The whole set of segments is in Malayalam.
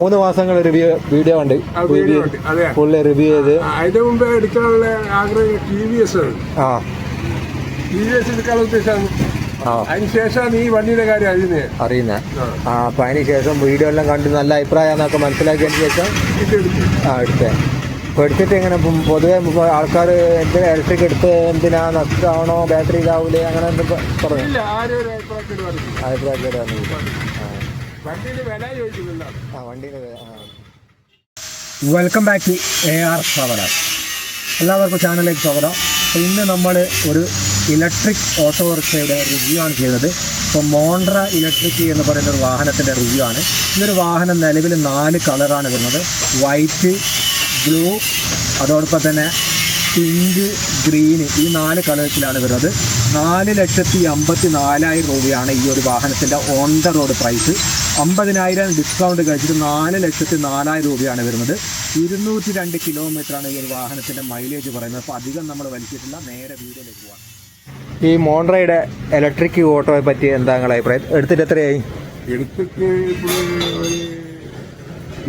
മൂന്ന് മാസങ്ങൾ റിവ്യൂ വീഡിയോ ഉണ്ട് പുള്ളി റിവ്യൂ ചെയ്ത്. അതിന്റെ അതിന് മുമ്പ് എടുക്കാനുള്ള ആഗ്രഹം ടി വി എസ് ആണ്. ആ. ടി വി എസ് എടുക്കാനുള്ള ഉദ്ദേശമാണ് അതിനുശേഷമാണ് ഈ വണ്ടിയുടെ കാര്യം അറിയുന്നത് അറിയുന്ന. ആ. അപ്പൊ അതിന് ശേഷം വീഡിയോ എല്ലാം കണ്ട് നല്ല അഭിപ്രായം എന്നൊക്കെ മനസ്സിലാക്കിയതിന് ശേഷം ആ എടുത്തേ. അപ്പൊ എടുത്തിട്ട് എങ്ങനെ പൊതുവെ ആൾക്കാർ എന്തിനാ ഇലക്ട്രിക് എടുത്ത് എന്തിനാ നഷ്ടമാണോ ബാറ്ററി ഇതാവൂലേ അങ്ങനെ എന്തൊക്കെ പറഞ്ഞു. ഇല്ല ആരും വണ്ടിയുടെ വില ആ welcome back to A R സവറ എല്ലാവർക്കും ചാനലിലേക്ക് സ്വാഗതം. അപ്പോൾ ഇന്ന് നമ്മൾ ഒരു ഇലക്ട്രിക് ഓട്ടോറിക്ഷയുടെ റിവ്യൂ ആണ് ചെയ്യുന്നത്. ഇപ്പോൾ മോണ്ട്ര ഇലക്ട്രിക് എന്ന് പറയുന്ന ഒരു വാഹനത്തിന്റെ റിവ്യൂ ആണ്. ഇതൊരു വാഹനം നിലവിൽ നാല് കളറാണ് വരുന്നത്. വൈറ്റ് ബ്ലൂ അതോടൊപ്പം തന്നെ പിങ്ക് ഗ്രീൻ ഈ നാല് കളേഴ്സിലാണ് വരുന്നത്. നാല് ലക്ഷത്തി അമ്പത്തി നാലായിരം രൂപയാണ് ഈ ഒരു വാഹനത്തിന്റെ ഓൺ ദ റോഡ് പ്രൈസ് അമ്പതിനായിരം ഡിസ്കൗണ്ട് കഴിച്ചിട്ട് നാല് ലക്ഷത്തി നാലായിരം രൂപയാണ് വരുന്നത്. ഇരുന്നൂറ്റി രണ്ട് കിലോമീറ്ററാണ് ഈ ഒരു വാഹനത്തിന്റെ മൈലേജ് പറയുന്നത്. അപ്പോൾ അധികം നമ്മൾ വലിച്ചിട്ടില്ല. നേരെ വീഡിയോയിലേക്ക് പോകാം ഈ മോൺറയുടെ ഇലക്ട്രിക് ഓട്ടോയെ പറ്റി എന്താ നിങ്ങളെ അഭിപ്രായം? എടുത്തിട്ട് എത്രയായി? എടുത്തിട്ട്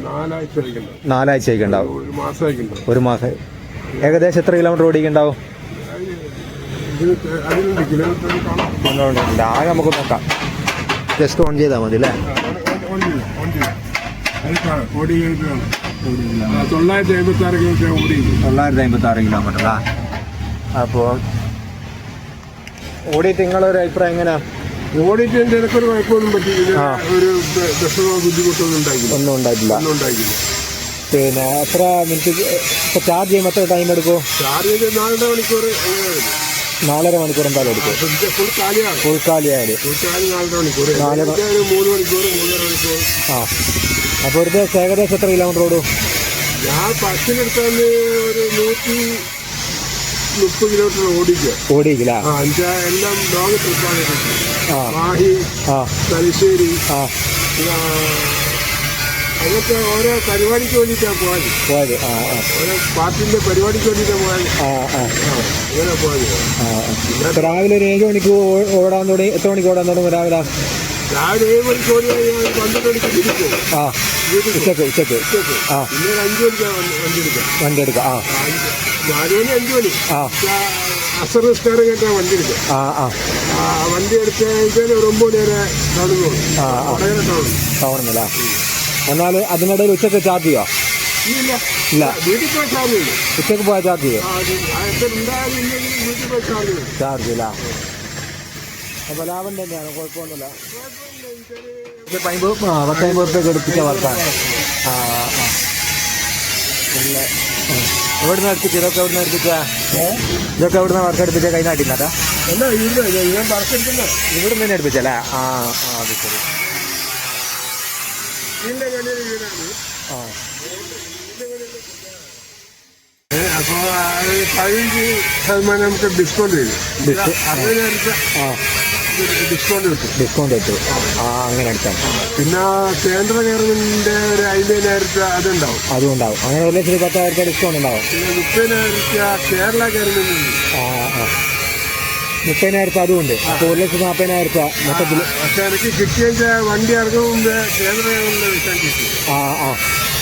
നാലാഴ്ച നാലാഴ്ചയൊക്കെ ഉണ്ടാവും ഒരു മാസം ഒരു മാസം. ഏകദേശം എത്ര കിലോമീറ്റർ ഉണ്ട് ആകെ നമുക്ക് നോക്കാം. ജസ്റ്റ് ഓൺ ചെയ്താൽ മതി അല്ലേ? തൊള്ളായിരത്തി എഴുപത്തി ആറ് കിലോമീറ്റർ ഓടി തൊള്ളായിരത്തി അമ്പത്തി ആറ് കിലോമീറ്റർ അപ്പോ അപ്പോൾ ഓടിയിട്ട് നിങ്ങളൊരു അഭിപ്രായം എങ്ങനെയാ ഓടിയിട്ട് എന്റെ ഇടയ്ക്കൊരു കുഴപ്പമൊന്നും പറ്റിയില്ല. ഒരു ബസ്സോ ബുദ്ധിമുട്ടൊന്നും ഉണ്ടായില്ല. ഒന്നും ഉണ്ടായിട്ടില്ല. ഒന്നും ഉണ്ടായില്ല. പിന്നെ എത്ര മിനിറ്റ് ഇപ്പോൾ ചാർജ് ചെയ്യുമ്പോൾ എത്ര ടൈം എടുക്കും? ചാർജ് ചെയ്ത് നാലര മണിക്കൂർ നാലര മണിക്കൂർ എന്തായാലും എടുക്കും. ഫുൾ കാലിയാണ് ഫുൾ കാലിയായാൽ ഫുൾ കാലി നാലര മണിക്കൂർ. നാലര- എനിക്ക് ഒരു മൂന്ന് മണിക്കൂർ മൂന്നര മണിക്കൂർ. ആ. അപ്പോൾ ഒരു ദിവസം ഏകദേശം എത്ര കിലോമീറ്റർ ഓടും? ഞാൻ ബസ്സിനെടുത്താൽ ഒരു നൂറ്റി മുപ്പത് കിലോമീറ്റർ ഓടിക്കുക ഓടിക്കില്ല. ആ എല്ലാം ലോങ് ട്രിപ്പാണ് മാഹി ആ. തലശ്ശേരി ആ. ആ, ഓരോ പരിപാടിക്ക് വേണ്ടിയിട്ടാണ് പോയത്. പോയത്. ആ ആ. ഓരോ പാർട്ടിന്റെ പരിപാടിക്ക് വേണ്ടിയിട്ടാണ് പോയത്. ആ ആ. ആ അങ്ങനെ പോയത്. ആ ആ. ഇപ്പൊ രാവിലെ ഒരു ഏഴ് മണിക്ക് ഓ- ഓടാൻ തുടങ്ങി എത്ര മണിക്ക് ഓടാൻ തുടങ്ങും രാവിലെ? രാവിലെ ഏഴ് മണിക്ക് ഓടി കഴിഞ്ഞാൽ പന്ത്രണ്ട് മണിക്ക് തിരിച്ചു ആ. ഉച്ചയ്ക്ക് ഉച്ചയ്ക്ക്. ആ. പിന്നെ ഒരു അഞ്ച് മണിക്കാണ് വണ്ടി- വണ്ടി എടുക്കുക വണ്ടി എടുക്കാം ആ. അഞ്ച്- നാല് മണി അഞ്ച് മണി. ആ. അസർ നിസ്കാരം കേട്ടാണ് വണ്ടി എടുക്കുക ആ ആ. ആ വണ്ടി എടുത്ത് കഴിഞ്ഞാൽ ഒരു ഒമ്പത് വരെ ടൗണിൽ പോകും. ആ ആ. ടൗണില്ല എന്നാൽ അതിനിടയിൽ ഉച്ചയ്ക്ക് ചാർജ് ചെയ്യോ. ഇല്ല. ഇല്ല. ഉച്ചയ്ക്ക് പോയാൽ ചാർജ് ചെയ്യോ. ചാർജ് ഇല്ല അപ്പോൾ ലാഭം തന്നെയാണ് കുഴപ്പമൊന്നുമില്ല. പൈമ്പത് ആ പത്തമ്പത് റുപ്യൊക്കെ എടുപ്പിച്ച വർക്കാണ് ആ ആ. പിന്നെ എവിടെ നിന്ന് എടുപ്പിച്ച? ഇതൊക്കെ എവിടെ നിന്ന് എടുപ്പിച്ച ഇതൊക്കെ എവിടെ നിന്ന് വർക്ക് എടുപ്പിച്ച കൈ ഇവിടെ നിന്ന് തന്നെ എടുപ്പിച്ചല്ലേ ആ ആ അത് ശരി. വീടിന്റെ കടയിൽ വീടാണ്. ആ. ഏ, അപ്പൊ അത് പതിനഞ്ച് ശതമാനം നമുക്ക് ഡിസ്കൗണ്ട് ഡിസ്കൗണ്ട് കിട്ടും. ഡിസ്കൗണ്ട് കിട്ടും. ആ അങ്ങനെ എടുക്കാം പിന്നെ കേന്ദ്ര ഗവൺമെന്റിന്റെ ഒരു അമ്പതിനായിരം രൂപ അതുണ്ടാവും. അതും ഉണ്ടാവും അങ്ങനെ ഒരു ലക്ഷത്തി പത്തായിരം രൂപ ഡിസ്കൗണ്ട് ഉണ്ടാവും. പിന്നെ മുപ്പതിനായിരം രൂപ കേരള ഗവൺമെന്റിന്. ആ ആ. മുപ്പതിനായിരം രൂപ അതും ഉണ്ട് അപ്പോൾ ഒരു ലക്ഷത്തി നാൽപ്പതിനായിരം രൂപ മൊത്തത്തിൽ പക്ഷെ എനിക്ക് കിട്ടിയ വണ്ടി ഇറങ്ങും കിട്ടി. ആ ആ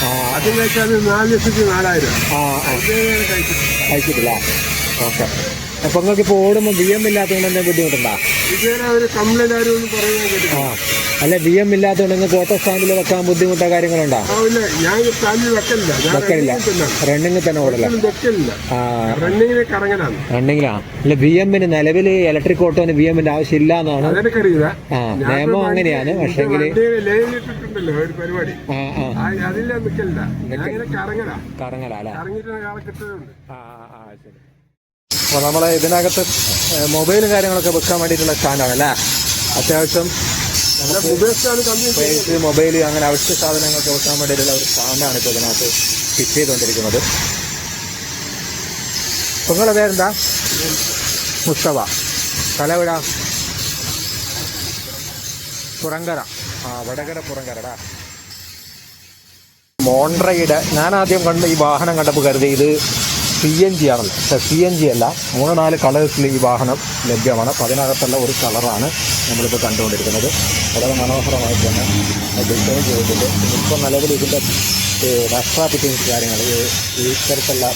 ആ. അത് വെച്ചാൽ നാല് ലക്ഷത്തി നാലായിരം. ആ കഴിച്ചിട്ടില്ല. ഓക്കെ. അപ്പോൾ നിങ്ങൾക്ക് ഇപ്പോൾ ഓടുമ്പോൾ ബി എം ഇല്ലാത്തതുകൊണ്ട് എന്തെങ്കിലും ബുദ്ധിമുട്ടുണ്ടോ? ഇതുവരെ ഒരു കംപ്ലൈന്റ് ആരും ഒന്നും പറയുന്നത് കേട്ടില്ല ആ. അല്ല ബി എം ഇല്ലാത്തതുകൊണ്ട് നിങ്ങൾക്ക് ഓട്ടോ സ്റ്റാൻഡിൽ വെക്കാൻ ബുദ്ധിമുട്ടോ കാര്യങ്ങളുണ്ടോ? ആ ഇല്ല. ഞാൻ സ്റ്റാൻഡിൽ വെക്കലില്ല. ഞാൻ വെക്കലില്ല. റണ്ണിങ്ങിൽ. റണ്ണിങ്ങിൽ തന്നെ. ഓടല? വെക്കലില്ല. ആ. റണ്ണിങ്ങിന് കറങ്ങലാണ് റണ്ണിങ്ങിലാ അല്ല ബി എമ്മിന് നിലവിൽ ഇലക്ട്രിക് ഓട്ടോന് ബി എമ്മിന്റെ ആവശ്യമില്ല എന്നാണ് ആ നിയമം അങ്ങനെയാണ്. പക്ഷെങ്കിൽ കറങ്ങലാ ഒരു പരിപാടി. ആ ആ. ആ, അതില്ല നിൽക്കലില്ല ഞാൻ ഇങ്ങനെ കറങ്ങലാ. കറങ്ങല അല്ലേ? കറങ്ങിയിട്ട് ആളെ കിട്ടുന്നുണ്ട്. ആ ആ ആ ശരി. അപ്പോൾ നമ്മൾ ഇതിനകത്ത് മൊബൈൽ കാര്യങ്ങളൊക്കെ വെക്കാൻ വേണ്ടിയിട്ടുള്ള സ്റ്റാൻഡാണ് അല്ലേ? അത്യാവശ്യം പേഴ്സ് മൊബൈൽ അങ്ങനെ അവശ്യ സാധനങ്ങളൊക്കെ വെക്കാൻ വേണ്ടിയിട്ടുള്ള ഒരു സ്റ്റാൻഡാണ് ഇപ്പോൾ ഇതിനകത്ത് ഫിറ്റ് ചെയ്തുകൊണ്ടിരിക്കുന്നത് നിങ്ങളുടെ പേരെന്താ? മുസ്തഫ. തലവിട? പുറങ്കര. ആ വടകര പുറങ്കരടാ. മോണ്ട്രയുടെ ഞാൻ ആദ്യം കണ്ട ഈ വാഹനം കണ്ടപ്പോൾ കരുതി ഇത് സി എൻ ജി ആണല്ലോ. സി എൻ ജി അല്ല മൂന്ന് നാല് കളേഴ്സിൽ ഈ വാഹനം ലഭ്യമാണ്. അപ്പോൾ അതിനകത്തുള്ള ഒരു കളറാണ് നമ്മളിപ്പോൾ കണ്ടുകൊണ്ടിരിക്കുന്നത്. വളരെ മനോഹരമായിട്ട് തന്നെ ഡിസൈൻ ചെയ്തിട്ടുണ്ട്. ഇപ്പോൾ നിലവിൽ ഇതിന്റെ എക്സ്ട്രാ ഫിറ്റിങ്സ് കാര്യങ്ങൾ ഈ- ഇത്തരത്തിലുള്ള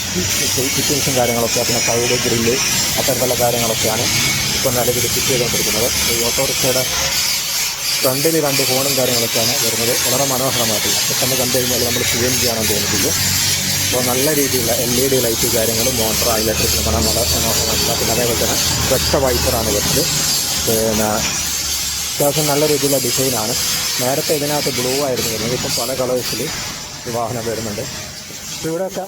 ഫിറ്റിങ്സും കാര്യങ്ങളൊക്കെ പിന്നെ സൈഡ് ഗ്രില്ല് അത്തരത്തിലുള്ള കാര്യങ്ങളൊക്കെയാണ് ഇപ്പോൾ നിലവിൽ ഫിറ്റ് ചെയ്തുകൊണ്ടിരിക്കുന്നത്. ഈ ഓട്ടോറിക്ഷയുടെ ഫ്രണ്ടിൽ രണ്ട് ഫോണും കാര്യങ്ങളൊക്കെയാണ് വരുന്നത്. വളരെ മനോഹരമായിട്ടുള്ള. പെട്ടെന്ന് കണ്ടു കഴിഞ്ഞാൽ നമ്മൾ സി എൻ തോന്നിപ്പിക്കും അപ്പോൾ നല്ല രീതിയിലുള്ള എൽ ഇ ഡി ലൈറ്റ് കാര്യങ്ങളും മോട്ടർ ഇലക്ട്രിക് മനോഹരമായിട്ടുള്ള പിന്നെ അതേപോലെ തന്നെ ഒറ്റ വൈപ്പറാണ് വരുന്നത് പിന്നെ അത്യാവശ്യം നല്ല രീതിയിലുള്ള ഡിസൈനാണ് നേരത്തെ ഇതിനകത്ത് ബ്ലൂ ആയിരുന്നു വരുന്നത്. ഇപ്പം പല കളേഴ്സിൽ വാഹനം വരുന്നുണ്ട്. ഇവിടെയൊക്കെ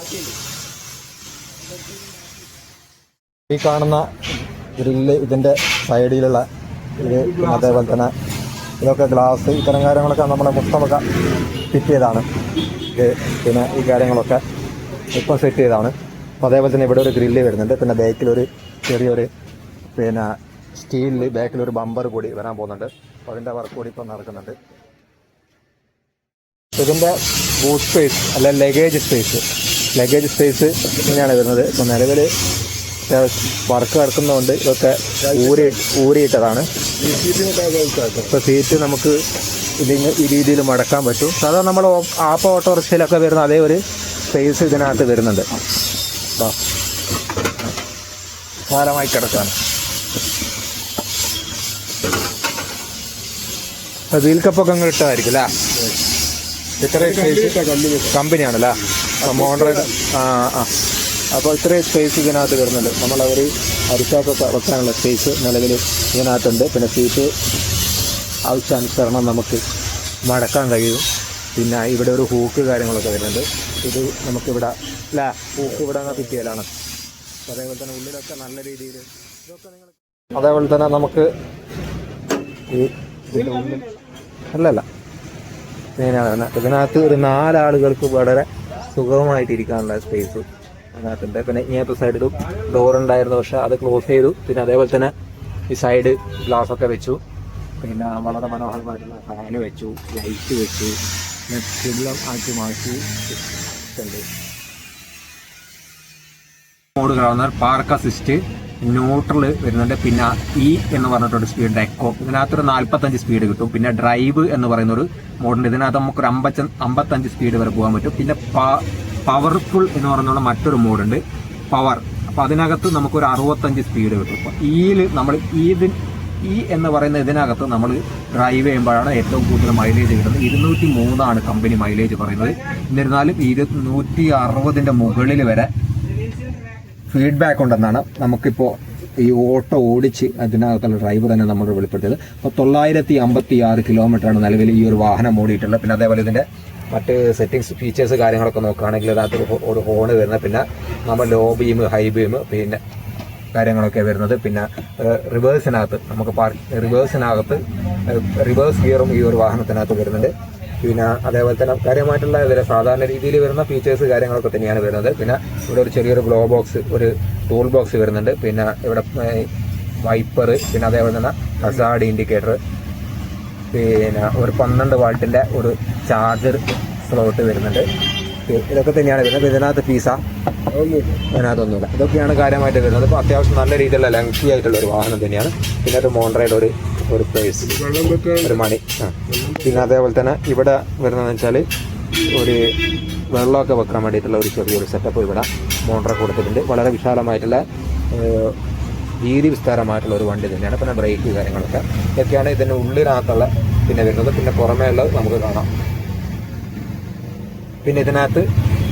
ഈ കാണുന്ന ഗ്രില്ല് ഇതിന്റെ സൈഡിലുള്ള ഇത് അതേപോലെ തന്നെ ഇതൊക്കെ ഗ്ലാസ് ഇത്തരം കാര്യങ്ങളൊക്കെ നമ്മുടെ മുത്തമൊക്കെ ഫിറ്റ് ചെയ്താണ്. ഇത് പിന്നെ ഈ കാര്യങ്ങളൊക്കെ. ഇപ്പം സെറ്റ് ചെയ്തതാണ് അപ്പോൾ അതേപോലെ തന്നെ ഇവിടെ ഒരു ഗ്രില്ല് വരുന്നുണ്ട്. പിന്നെ ബാക്കിലൊരു ചെറിയൊരു പിന്നെ സ്റ്റീലിൽ ബാക്കിലൊരു ബമ്പർ കൂടി വരാൻ പോകുന്നുണ്ട്. അപ്പോൾ അതിന്റെ വർക്ക് കൂടി ഇപ്പം നടക്കുന്നുണ്ട്. ഇതിന്റെ ബൂട്ട് സ്പേസ് അല്ല ലഗേജ് സ്പേസ് ലഗേജ് സ്പേസ് ഇങ്ങനെയാണ് വരുന്നത്. ഇപ്പോൾ നിലവിൽ വർക്ക് നടക്കുന്നതുകൊണ്ട് ഇതൊക്കെ ഊരി ഊരിയിട്ടതാണ്. ഇപ്പോൾ സീറ്റ് നമുക്ക് ഇതിന് ഈ രീതിയിൽ മടക്കാൻ പറ്റും. സാധാരണ നമ്മൾ ആപ്പ് ഓട്ടോറിക്ഷയിലൊക്കെ വരുന്ന അതേ ഒരു സ്പേസ് ഇതിനകത്ത് വരുന്നുണ്ട്. വിശാലമായി കിടക്കാണ്. വീൽ കപ്പൊക്കെ അങ്ങ് ഇട്ടതായിരിക്കും അല്ലേ ഇത്രയും സ്പേസ് കമ്പനിയാണല്ലേ മോഡൽ ആ ആ അപ്പോൾ ഇത്രയും സ്പേസ് ഇതിനകത്ത് വരുന്നുണ്ട്. നമ്മൾ അവർ അരിച്ചാക്കൊക്കെ വെക്കാനുള്ള സ്പേസ് നിലവിൽ ഇതിനകത്തുണ്ട്. പിന്നെ സീറ്റ് ആവശ്യാനുസരണം നമുക്ക് മടക്കാൻ കഴിയും. പിന്നെ ഇവിടെ ഒരു ഹൂക്ക് കാര്യങ്ങളൊക്കെ വരുന്നുണ്ട്. ഇത് നമുക്കിവിടെ അല്ലേ ഹൂക്ക് ഇവിടെ കിട്ടിയാലാണ്. അതേപോലെ തന്നെ ഉള്ളിലൊക്കെ നല്ല രീതിയിൽ ഇതൊക്കെ നിങ്ങൾ അതേപോലെ തന്നെ നമുക്ക് ഈ ഇതിന്റെ ഉള്ളിൽ അല്ലല്ല ഇതിനകത്ത് ഒരു നാലാളുകൾക്ക് വളരെ സുഖമായിട്ട് ഇരിക്കാനുള്ള സ്പേസ് അതിനകത്തുണ്ട് പിന്നെ ഇങ്ങനത്തെ സൈഡിലും ഡോർ ഉണ്ടായിരുന്നു പക്ഷെ അത് ക്ലോസ് ചെയ്തു. പിന്നെ അതേപോലെ തന്നെ ഈ സൈഡ് ഗ്ലാസ് ഒക്കെ വെച്ചു. പിന്നെ വളരെ മനോഹരമായിട്ടുള്ള ഫാന് വെച്ചു ലൈറ്റ് വെച്ചു. ചില്ളം ആക്കി മാറ്റി ഉണ്ട് മോഡ് കാണുന്ന പാർക്ക് അസിസ്റ്റ് ന്യൂട്രൽ വരുന്നുണ്ട്. പിന്നെ ഇ എന്ന് പറഞ്ഞിട്ടൊരു സ്പീഡ് എക്കോ ഇതിനകത്തൊരു നാല്പത്തഞ്ച് സ്പീഡ് കിട്ടും. പിന്നെ ഡ്രൈവ് എന്ന് പറയുന്ന ഒരു മോഡുണ്ട് ഇതിനകത്ത് നമുക്കൊരു അമ്പച്ച അമ്പത്തഞ്ച് സ്പീഡ് വരെ പോകാൻ പറ്റും. പിന്നെ പവർഫുൾ എന്ന് പറഞ്ഞുള്ള മറ്റൊരു മോഡുണ്ട് പവർ അപ്പൊ അതിനകത്ത് നമുക്കൊരു അറുപത്തഞ്ച് സ്പീഡ് കിട്ടും. അപ്പോൾ ഈയിൽ നമ്മൾ ഈത് ഈ എന്ന് പറയുന്ന ഇതിനകത്ത് നമ്മൾ ഡ്രൈവ് ചെയ്യുമ്പോഴാണ് ഏറ്റവും കൂടുതൽ മൈലേജ് കിട്ടുന്നത്. ഇരുന്നൂറ്റി മൂന്നാണ് കമ്പനി മൈലേജ് പറയുന്നത്. എന്നിരുന്നാലും ഇരുന്നൂറ്റി അറുപതിന്റെ മുകളിൽ വരെ ഫീഡ്ബാക്ക് ഉണ്ടെന്നാണ് നമുക്കിപ്പോൾ ഈ ഓട്ടോ ഓടിച്ച് അതിനകത്തുള്ള ഡ്രൈവർ തന്നെ നമ്മൾ വെളിപ്പെടുത്തിയത്. അപ്പോൾ തൊള്ളായിരത്തി അമ്പത്തി ആറ് കിലോമീറ്ററാണ് നിലവിൽ ഈ ഒരു വാഹനം ഓടിയിട്ടുള്ളത്. പിന്നെ അതേപോലെ ഇതിന്റെ മറ്റ് സെറ്റിങ്സ് ഫീച്ചേഴ്സ് കാര്യങ്ങളൊക്കെ നോക്കുകയാണെങ്കിൽ അതിനകത്ത് ഒരു ഹോണ് വരുന്നത്. പിന്നെ നമ്മൾ ലോ ബീം ഹൈ ബീം പിന്നെ കാര്യങ്ങളൊക്കെ വരുന്നത്. പിന്നെ റിവേഴ്സിനകത്ത് നമുക്ക് പാർക്ക് റിവേഴ്സിനകത്ത് റിവേഴ്സ് ഗിയറും ഈ ഒരു വാഹനത്തിനകത്ത് വരുന്നുണ്ട്. പിന്നെ അതേപോലെ തന്നെ കാര്യമായിട്ടുള്ള ഇതിലെ സാധാരണ രീതിയിൽ വരുന്ന ഫീച്ചേഴ്സ് കാര്യങ്ങളൊക്കെ തന്നെയാണ് വരുന്നത്. പിന്നെ ഇവിടെ ഒരു ചെറിയൊരു ഗ്ലോ ബോക്സ് ഒരു ടൂൾ ബോക്സ് വരുന്നുണ്ട്. പിന്നെ ഇവിടെ വൈപ്പർ പിന്നെ അതേപോലെ തന്നെ ഹസാഡ് ഇൻഡിക്കേറ്റർ പിന്നെ ഒരു പന്ത്രണ്ട് വാൾട്ടിന്റെ ഒരു ചാർജർ സ്ലോട്ട് വരുന്നുണ്ട്. ഇതൊക്കെ തന്നെയാണ് വരുന്നത്. ഇതിനകത്ത് പീസ അതിനകത്തൊന്നുമില്ല ഇതൊക്കെയാണ് കാര്യമായിട്ട് വരുന്നത്. അപ്പോൾ അത്യാവശ്യം നല്ല രീതിയിലുള്ള ലെങ്തി ആയിട്ടുള്ള ഒരു വാഹനം തന്നെയാണ്. പിന്നെ ഒരു മോണ്ട്രയുടെ ഒരു ഒരു പ്രൈസ് ഒരു മണി. പിന്നെ അതേപോലെ തന്നെ ഇവിടെ വരുന്നതെന്ന് വെച്ചാൽ ഒരു വെള്ളമൊക്കെ വെക്കാൻ വേണ്ടിയിട്ടുള്ള ഒരു ചെറിയൊരു സെറ്റപ്പ് ഇവിടെ മോണ്ടറ കൊടുത്തിട്ടുണ്ട്. വളരെ വിശാലമായിട്ടുള്ള വീതി വിസ്താരമായിട്ടുള്ള ഒരു വണ്ടി തന്നെയാണ്. പിന്നെ ബ്രേക്ക് കാര്യങ്ങളൊക്കെ. ഇതൊക്കെയാണ് ഇതിന്റെ ഉള്ളിനകത്തുള്ള പിന്നെ വരുന്നത്. പിന്നെ പുറമേ ഉള്ളത് നമുക്ക് കാണാം. പിന്നെ ഇതിനകത്ത്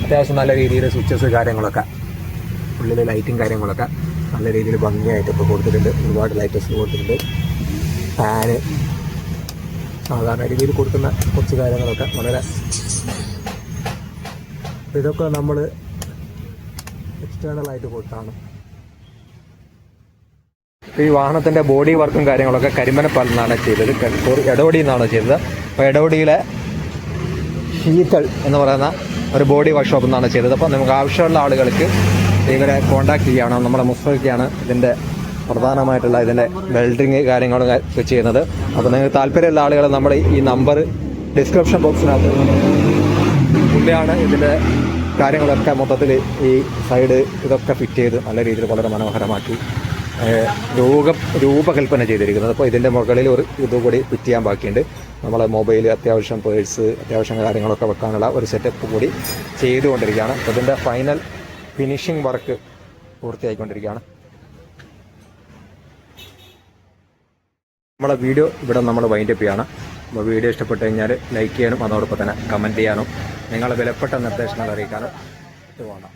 അത്യാവശ്യം നല്ല രീതിയിൽ സ്വിച്ചസ് കാര്യങ്ങളൊക്കെ. ഉള്ളിൽ ലൈറ്റും കാര്യങ്ങളൊക്കെ നല്ല രീതിയിൽ ഭംഗിയായിട്ട് ഇപ്പോൾ കൊടുത്തിട്ടുണ്ട്. ഒരുപാട് ലൈറ്റസ് കൊടുത്തിട്ടുണ്ട്. ഫാന് സാധാരണ രീതിയിൽ കൊടുക്കുന്ന കുറച്ച് കാര്യങ്ങളൊക്കെ വളരെ ഇതൊക്കെ നമ്മൾ എക്സ്റ്റേണൽ ആയിട്ട് കൊടുത്താണ്. ഈ വാഹനത്തിന്റെ ബോഡി വർക്കും കാര്യങ്ങളൊക്കെ കരിമനപ്പാൽ നിന്നാണ് ചെയ്തത്. ഇടവടിയിൽ നിന്നാണ് ചെയ്തത്. അപ്പോൾ എടവടിയിലെ ശീതൾ എന്ന് പറയുന്ന ഒരു ബോഡി വർക്ക്ഷോപ്പ് നിന്നാണ് ചെയ്തത്. അപ്പോൾ നമുക്ക് ആവശ്യമുള്ള ആളുകൾക്ക് ഇവരെ കോൺടാക്ട് ചെയ്യുകയാണ്. നമ്മുടെ മുസ്ലിക്കാണ് ഇതിന്റെ പ്രധാനമായിട്ടുള്ള ഇതിന്റെ വെൽഡിങ് കാര്യങ്ങളൊക്കെ ചെയ്യുന്നത്. അപ്പോൾ നിങ്ങൾക്ക് താല്പര്യമുള്ള ആളുകൾ നമ്മൾ ഈ നമ്പർ ഡിസ്ക്രിപ്ഷൻ ബോക്സിനകത്ത് പുള്ളിയാണ് ഇതിന്റെ കാര്യങ്ങളൊക്കെ മൊത്തത്തിൽ ഈ സൈഡ് ഇതൊക്കെ ഫിറ്റ് ചെയ്ത് നല്ല രീതിയിൽ വളരെ മനോഹരമാക്കി രൂപ രൂപകൽപ്പന ചെയ്തിരിക്കുന്നത്. അപ്പോൾ ഇതിന്റെ മുകളിൽ ഒരു ഇതുകൂടി ഫിറ്റ് ചെയ്യാൻ ബാക്കിയുണ്ട്. നമ്മളെ മൊബൈൽ അത്യാവശ്യം പേഴ്സ് അത്യാവശ്യം കാര്യങ്ങളൊക്കെ വെക്കാനുള്ള ഒരു സെറ്റപ്പ് കൂടി ചെയ്തുകൊണ്ടിരിക്കുകയാണ്. അപ്പോൾ ഇതിന്റെ ഫൈനൽ ഫിനിഷിംഗ് വർക്ക് പൂർത്തിയായിക്കൊണ്ടിരിക്കുകയാണ്. നമ്മളെ വീഡിയോ ഇവിടെ നമ്മൾ വൈൻഡപ്പ് ചെയ്യാണ്. അപ്പോൾ വീഡിയോ ഇഷ്ടപ്പെട്ട് കഴിഞ്ഞാൽ ലൈക്ക് ചെയ്യാനും അതോടൊപ്പം തന്നെ കമന്റ് ചെയ്യാനും നിങ്ങളെ വിലപ്പെട്ട നിർദ്ദേശങ്ങൾ അറിയിക്കാനും ഇത് വേണം.